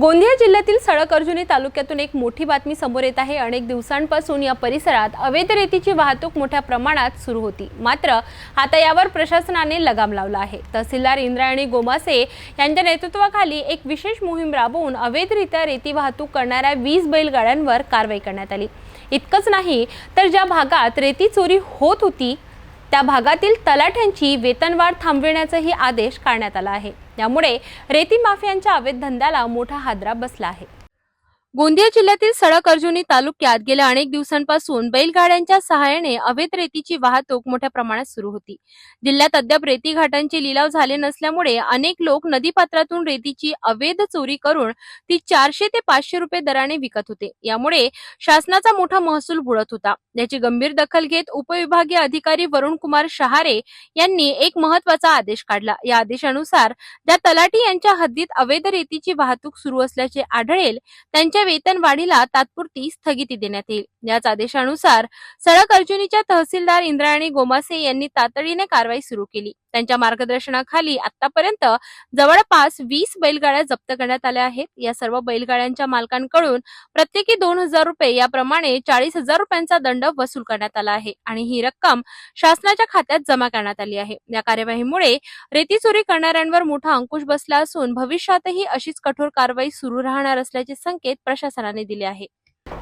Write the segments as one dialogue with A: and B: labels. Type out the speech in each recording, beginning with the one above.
A: गोंदिया जिल्ह्यातील सडक अर्जुनी तालुक्यातून एक मोठी बातमी समोर येत आहे. अनेक दिवसांपासून या परिसरात अवैध रेतीची वाहतूक मोठ्या प्रमाणात सुरू होती. मात्र आता यावर प्रशासनाने लगाम लावला आहे. तहसीलदार इंद्रायणी गोमासे यांच्या नेतृत्वाखाली एक विशेष मोहीम राबवून अवैधरित्या रेती वाहतूक करणाऱ्या वीस बैलगाड्यांवर कारवाई करण्यात आली. इतकंच नाही तर ज्या भागात रेती चोरी होत होती त्या भागातील तलाठ्यांची वेतनवाढ थांबविण्याचाही आदेश काढण्यात आला आहे. यामुळे रेती माफियांच्या अवैध धंद्याला मोठा हादरा बसला आहे. गोंदिया जिल्ह्यातील सडक अर्जुनी तालुक्यात गेल्या अनेक दिवसांपासून बैलगाड्यांच्या सहाय्याने अवैध रेतीची वाहतूक मोठ्या प्रमाणात सुरू होती. जिल्ह्यात अद्याप रेती घाटांचे लिलाव झाले नसल्यामुळे अनेक लोक नदीपात्रातून रेतीची अवैध चोरी करून ती चारशे ते पाचशे रुपये दराने विकत होते. यामुळे शासनाचा मोठा महसूल बुडत होता. याची गंभीर दखल घेत उपविभागीय अधिकारी वरुण कुमार शहारे यांनी एक महत्त्वाचा आदेश काढला. या आदेशानुसार ज्या तलाठी यांच्या हद्दीत अवैध रेतीची वाहतूक सुरू असल्याचे आढळेल त्यांच्या वेतन वाढीला तात्पुरती स्थगिती देण्यात येईल. याच आदेशानुसार सडक अर्जुनीच्या तहसीलदार इंद्रायणी गोमासे यांनी तातडीने कारवाई सुरू केली. त्यांच्या मार्गदर्शनाखाली आतापर्यंत जवळपास वीस बैलगाड्या जप्त करण्यात आल्या आहेत. या सर्व बैलगाड्यांच्या मालकांकडून प्रत्येकी दोन हजार रुपये याप्रमाणे चाळीस हजार रुपयांचा दंड वसूल करण्यात आला आहे आणि ही रक्कम शासनाच्या खात्यात जमा करण्यात आली आहे. या कार्यवाहीमुळे रेती चोरी करणाऱ्यांवर मोठा अंकुश बसला असून भविष्यातही अशीच कठोर कारवाई सुरू राहणार असल्याचे संकेत प्रशासनाने दिले आहे.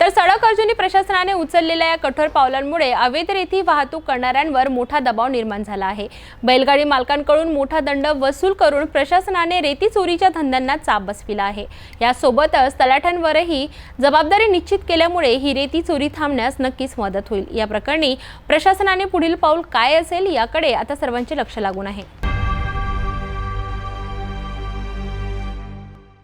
A: तर सडक अर्जुनी प्रशासनाने उचललेल्या या कठोर पावलांमुळे अवैध रेती वाहतूक करणाऱ्यांवर मोठा दबाव निर्माण झाला आहे. बैलगाडी मालकांकडून मोठा दंड वसूल करून प्रशासनाने रेती चोरीच्या धंद्यांना चाप बसविला आहे. यासोबतच तलाठ्यांवरही जबाबदारी निश्चित केल्यामुळे ही रेती चोरी थांबण्यास नक्कीच मदत होईल. या प्रकरणी प्रशासनाने पुढील पाऊल काय असेल याकडे आता सर्वांचे लक्ष लागून आहे.